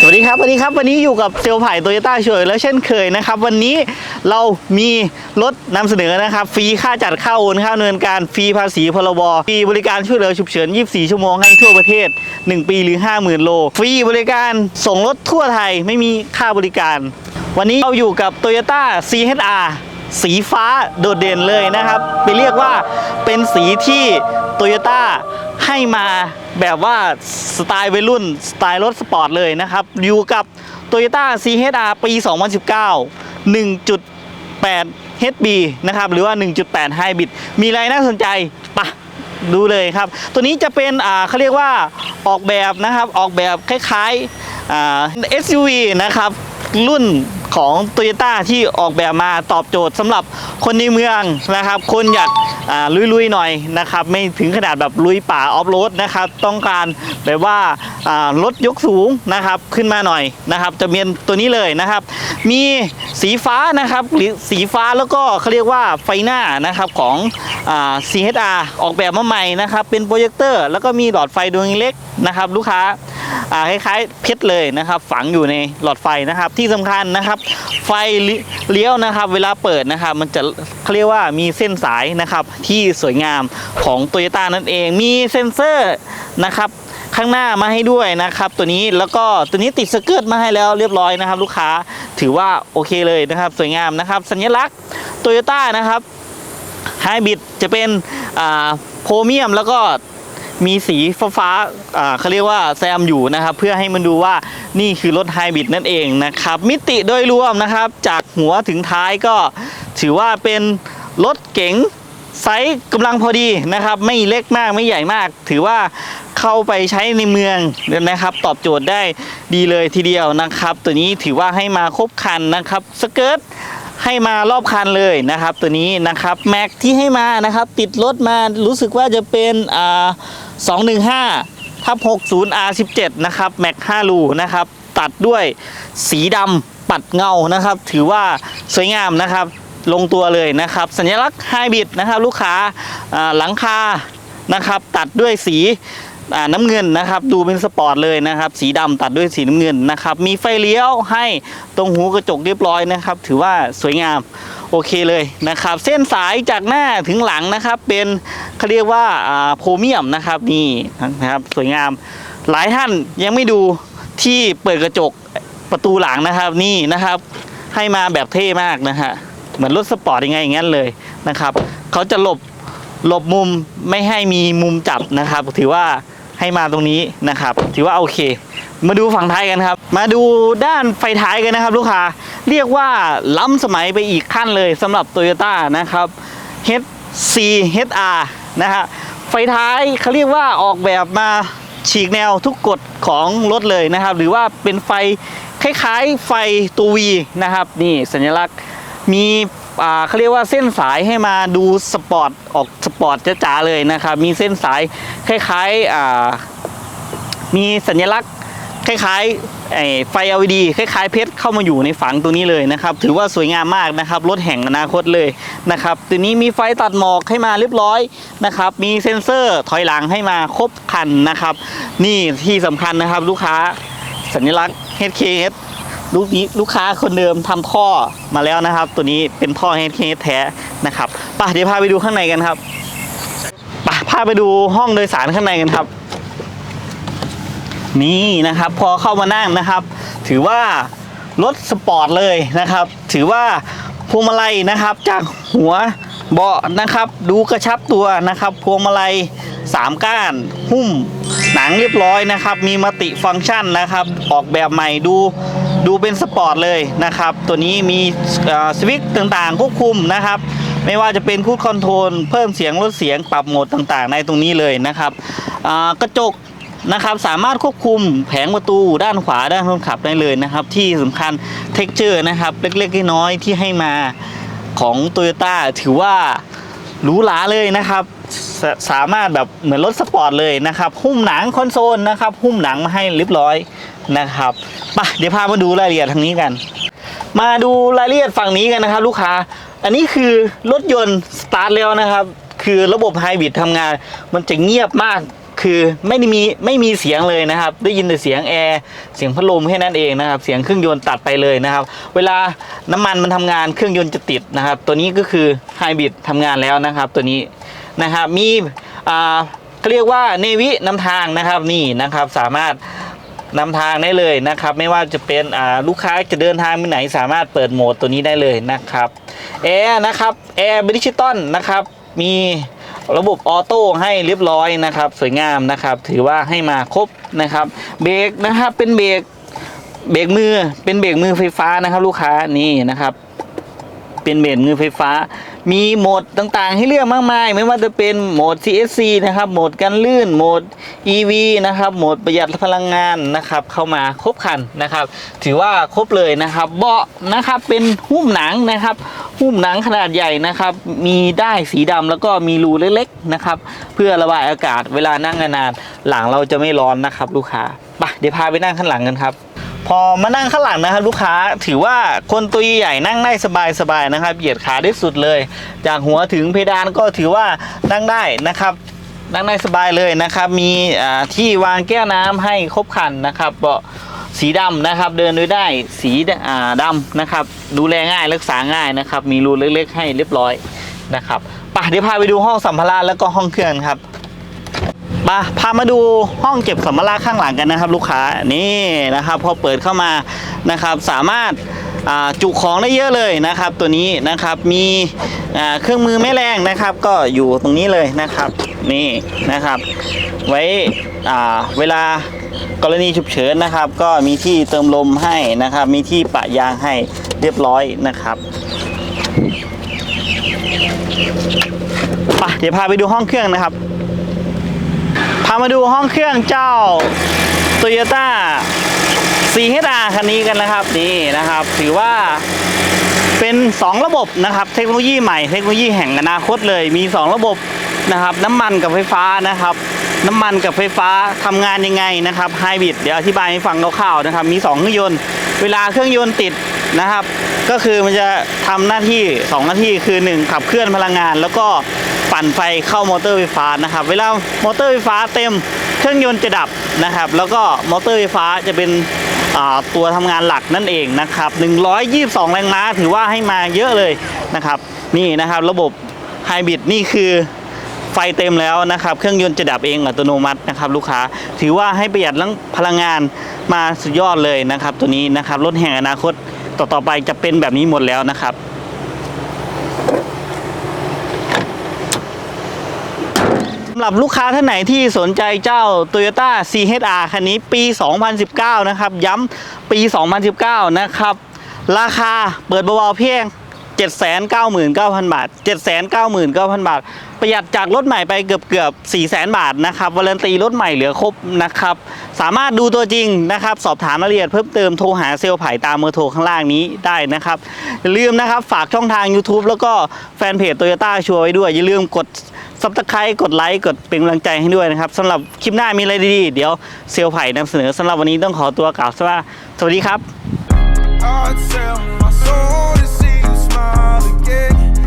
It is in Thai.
สวัสดีครับสวัสดีครับวันนี้อยู่กับเซลล์ไผ่โตโยต้าช่วยแล้วเช่นเคยนะครับ วันนี้เรามีรถนำเสนอนะครับ ฟรีค่าจัดเข้าโอนค่าดำเนินการฟรีภาษีพรบฟรีบริการช่วยเหลือฉุกเฉิน 24 ชั่วโมงให้ทั่วประเทศ 1 ปีหรือ 50,000 โล ฟรีบริการส่งรถทั่วไทยไม่มีค่าบริการ วันนี้เราอยู่กับ Toyota CHR สีฟ้าโดดเด่นเลยนะครับ ไปเรียกว่าเป็นสีที่โตโยต้าให้มา แบบว่าสไตล์วัยรุ่น สไตล์รถสปอร์ตเลยนะครับ อยู่กับ Toyota CHR ปี 2019 1.8 HB นะครับ หรือว่า 1.8 Hybrid มีอะไรน่าสนใจปะดูเลยครับ ตัวนี้จะเป็นอ่าเขาเรียกว่าออกแบบนะครับ ออกแบบคล้ายๆอ่า SUV นะครับ รุ่นของ t o y ยต้ที่ออกแบบมาตอบโจทย์สำหรับคนในเมืองนะครับ คนอยากลุยๆหน่อยนะครับ ไม่ถึงขนาดแบบลุยป่าออฟโรดนะครับ ต้องการแบบว่ารถยกสูงนะครับขึ้นมาหน่อยนะครับ จะเป็นตัวนี้เลยนะครับ มีสีฟ้านะครับหรือสีฟ้าแล้วก็เขาเรียกว่าไฟหน้านะครับของอ่า CHR ออกแบบมาใหม่นะครับ เป็นโปรเจคเตอร์ แล้วก็มีหลอดไฟดวงเล็กนะครับ ลูกค้า คล้ายๆเพชรเลยนะครับ ฝังอยู่ในหลอดไฟนะครับ ที่สำคัญนะครับ ไฟเลี้ยวนะครับ เวลาเปิดนะครับ มันจะเขาเรียกว่ามีเส้นสายนะครับ ที่สวยงามของ t o y ยต้านั่นเอง มีเซ็นเซอร์นะครับข้างหน้ามาให้ด้วยนะครับ ตัวนี้แล้วก็ตัวนี้ติดสเกิร์ตมาให้แล้วเรียบร้อยนะครับ ลูกค้าถือว่าโอเคเลยนะครับ สวยงามนะครับ สัญลักษณ์โตโยต้านะครับไฮบริดจะเป็นอ่าโพรเมียมแล้วก็ มีสีฟ้าๆอ่าเขาเรียกว่าแซมอยู่นะครับ เพื่อให้มันดูว่านี่คือรถไฮบริดนั่นเองนะครับ มิติโดยรวมนะครับ จากหัวถึงท้ายก็ถือว่าเป็นรถเก๋งไซส์กำลังพอดีนะครับ ไม่เล็กมากไม่ใหญ่มาก ถือว่าเข้าไปใช้ในเมืองนะครับ ตอบโจทย์ได้ดีเลยทีเดียวนะครับ ตัวนี้ถือว่าให้มาครบคันนะครับสเกิร์ตให้มารอบคันเลยนะครับ ตัวนี้นะครับแม็กที่ให้มานะครับ ติดรถมารู้สึกว่าจะเป็นอ่า 215ทับ 60 R17 นะครับแม็ก5รูนะครับ ตัดด้วยสีดำปัดเงานะครับ ถือว่าสวยงามนะครับ ลงตัวเลยนะครับ สัญลักษณ์ไฮบริดนะครับ ลูกค้าหลังคานะครับ ตัดด้วยสีน้ำเงินนะครับ ดูเป็นสปอร์ตเลยนะครับ สีดำตัดด้วยสีน้ำเงินนะครับ มีไฟเลี้ยวให้ตรงหูกระจกเรียบร้อยนะครับ ถือว่าสวยงาม โอเคเลยนะครับ เส้นสายจากหน้าถึงหลังนะครับ เป็นเขาเรียกว่าโพรเมียมนะครับนี่นะครับสวยงามหลายท่านยังไม่ดูที่เปิดกระจกประตูหลังนะครับนี่นะครับ ให้มาแบบเท่มากนะฮะเหมือนรถสปอร์ตยังไงอย่างนั้นเลยนะครับเขาจะหลบหลบมุมไม่ให้มีมุมจับนะครับ ถือว่าให้มาตรงนี้นะครับ ถือว่าโอเค มาดูฝั่งท้ายกันครับ มาดูด้านไฟท้ายกันนะครับ ลูกค้าเรียกว่าล้ำสมัยไปอีกขั้นเลยสำหรับ Toyota นะครับ HC HR นะฮะไฟท้ายเขาเรียกว่าออกแบบมาฉีกแนวทุกกฎของรถเลยนะครับ หรือว่าเป็นไฟคล้ายๆไฟตัววีนะครับ นี่สัญลักษณ์มีเขาเรียกว่าเส้นสายให้มาดูสปอร์ตออกสปอร์ตจ๋าๆเลยนะครับ มีเส้นสายคล้ายๆมีสัญลักษณ์ คล้ายๆไอ้ไฟ LED คล้ายๆเพชรเข้ามาอยู่ในฝังตัวนี้เลยนะครับ ถือว่าสวยงามมากนะครับรถแห่งอนาคตเลยนะครับตัวนี้มีไฟตัดหมอกให้มาเรียบร้อยนะครับ มีเซ็นเซอร์ถอยหลังให้มาครบครันนะครับ นี่ที่สำคัญนะครับลูกค้าสัญลักษณ์ HKS ลูกนี้ลูกค้าคนเดิมทำท่อมาแล้วนะครับ ตัวนี้เป็นท่อ HKS แท้นะครับไป่ะเดี๋ยวพาไปดูข้างในกันครับไป่ะพาไปดูห้องโดยสารข้างในกันครับ นี่นะครับพอเข้ามานั่งนะครับ ถือว่ารถสปอร์ตเลยนะครับ ถือว่าพวงมาลัยนะครับจากหัวเบาะนะครับ ดูกระชับตัวนะครับ พวงมาลัยสามก้าน หุ้มหนังเรียบร้อยนะครับ มีมัติฟังก์ชันนะครับ ออกแบบใหม่ดูดูเป็นสปอร์ตเลยนะครับ ตัวนี้มีสวิตช์ต่างๆ ควบคุมนะครับ ไม่ว่าจะเป็นคูดคอนโทรลเพิ่มเสียงลดเสียงปรับโหมดต่างๆ ในตรงนี้เลยนะครับกระจก นะครับสามารถควบคุมแผงประตูด้านขวาด้านคนขับได้เลยนะครับ ที่สำคัญเท็กเจอร์นะครับ เล็กๆน้อยๆที่ให้มาของ t o y ยต้ถือว่าหรูหราเลยนะครับสสามารถแบบเหมือนรถสปอร์ตเลยนะครับ หุ้มหนังคอนโซลนะครับ หุ้มหนังมาให้เรียบร้อยนะครับไปเดี๋ยวพามาดูรายละเอียดทางนี้กัน มาดูรายละเอียดฝั่งนี้กันนะครับ ลูกค้า อันนี้คือรถยนต์สตาร์ทแล้วนะครับ คือระบบไฮบริดทำงานมันจะเงียบมาก คือไม่ได้มีไม่มีเสียงเลยนะครับ ได้ยินแต่เสียงแอร์เสียงพัดลมแค่นั้นเองนะครับ เสียงเครื่องยนต์ตัดไปเลยนะครับ เวลาน้ำมันมันทำงานเครื่องยนต์จะติดนะครับ ตัวนี้ก็คือไฮบริดทำงานแล้วนะครับ ตัวนี้นะครับมีอ่าเขาเรียกว่าเนวินำทางนะครับนี่นะครับสามารถนำทางได้เลยนะครับ ไม่ว่าจะเป็นอ่าลูกค้าจะเดินทางไปไหนสามารถเปิดโหมดตัวนี้ได้เลยนะครับแอร์นะครับแอร์ดิจิตอลนะครับมี ระบบออโต้ให้เรียบร้อยนะครับ สวยงามนะครับ ถือว่าให้มาครบนะครับ เบรกนะครับเป็นเบรกเบรกมือเป็นเบรกมือไฟฟ้านะครับ ลูกค้านี่นะครับ เป็นเบรกมือไฟฟ้า มีโหมดต่างๆ ให้เลือกมากมาย ไม่ว่าจะเป็นโหมด CSC นะครับ โหมดกันลื่น โหมด EV นะครับ โหมดประหยัดพลังงานนะครับ เข้ามาครบคันนะครับ ถือว่าครบเลยนะครับ เบาะนะครับเป็นหุ้มหนังนะครับ หุ้มหนังขนาดใหญ่นะครับ มีได้สีดำแล้วก็มีรูเล็กๆนะครับ เพื่อระบายอากาศเวลานั่งนานๆ หลังเราจะไม่ร้อนนะครับ ลูกค้าไปเดี๋ยวพาไปนั่งข้างหลังกันครับ พอมานั่งข้างหลังนะครับ ลูกค้าถือว่าคนตัวใหญ่นั่งได้สบายๆนะครับ เหยียดขาได้สุดเลย จากหัวถึงเพดานก็ถือว่านั่งได้นะครับ นั่งได้สบายเลยนะครับ มีที่วางแก้วน้ำให้ครบครันนะครับเบาะสีดำนะครับ เดินด้วยได้สีอ่าดำนะครับ ดูแลง่ายรักษาง่ายนะครับ มีรูเล็กๆให้เรียบร้อยนะครับไปเดี๋ยวพาไปดูห้องสัมภาระแล้วก็ห้องเครื่องครับ มาพามาดูห้องเก็บสัมภาระข้างหลังกันนะครับ ลูกค้านี่นะครับ พอเปิดเข้ามานะครับ สามารถจุของได้เยอะเลยนะครับ ตัวนี้นะครับมีเครื่องมือแม่แรงนะครับ ก็อยู่ตรงนี้เลยนะครับนี่นะครับ ไว้เวลากรณีฉุกเฉินนะครับ ก็มีที่เติมลมให้นะครับ มีที่ปะยางให้เรียบร้อยนะครับไปเดี๋ยวพาไปดูห้องเครื่องนะครับ พามาดูห้องเครื่องเจ้า Toyota CHR คันนี้กันนะครับนี่นะครับ ถือว่าเป็น 2 ระบบนะครับ เทคโนโลยีใหม่เทคโนโลยีแห่งอนาคตเลยมี 2 ระบบนะครับ น้ำมันกับไฟฟ้านะครับ น้ำมันกับไฟฟ้าทำงานยังไงนะครับไฮบริดเดี๋ยวอธิบายให้ฟังคร่าวๆนะครับ มี 2 เครื่องยนต์ เวลาเครื่องยนต์ติดนะครับ ก็คือมันจะทำหน้าที่ 2 หน้าที่คือ 1 ขับเคลื่อนพลังงาน แล้วก็ ปั่นไฟเข้ามอเตอร์ไฟฟ้านะครับ เวลามอเตอร์ไฟฟ้าเต็มเครื่องยนต์จะดับนะครับ แล้วก็มอเตอร์ไฟฟ้าจะเป็นตัวทำงานหลักนั่นเองนะครับ122 แรงม้าถือว่าให้มาเยอะเลยนะครับ นี่นะครับระบบไฮบริดนี่คือไฟเต็มแล้วนะครับ เครื่องยนต์จะดับเองอัตโนมัตินะครับ ลูกค้าถือว่าให้ประหยัดเรื่องพลังงานมาสุดยอดเลยนะครับ ตัวนี้นะครับรถแห่งอนาคตต่อๆไปจะเป็นแบบนี้หมดแล้วนะครับำหรับลูกค้าท่านไหนที่สนใจเจ้า Toyota CHR คันนี้ปี 2019 นะครับ ย้ำปี 2019 นะครับ ราคาเปิดเบาๆเพียง 799,000 บาท 799,000 บาท ประหยัดจากรถใหม่ไปเกือบเกือบ400,000 บาทนะครับวารันตีรถใหม่เหลือครบนะครับ สามารถดูตัวจริงนะครับ สอบถามรายละเอียดเพิ่มเติมโทรหาเซลล์ไผ่ตามเบอร์โทรข้างล่างนี้ได้นะครับ อย่าลืมนะครับ ฝากช่องทาง YouTube แล้วก็แฟนเพจ Toyota ชัวร์ไว้ด้วย อย่าลืมกดซับสไครต์กดไลค์กดเป็นกำลังใจให้ด้วยนะครับสำหรับคลิปหน้ามีอะไรดีๆ เดี๋ยวเซลล์ไผ่นำเสนอสำหรับวันนี้ต้องขอตัวกล่าวสวัสดีครับ I'd sell my soul smile again.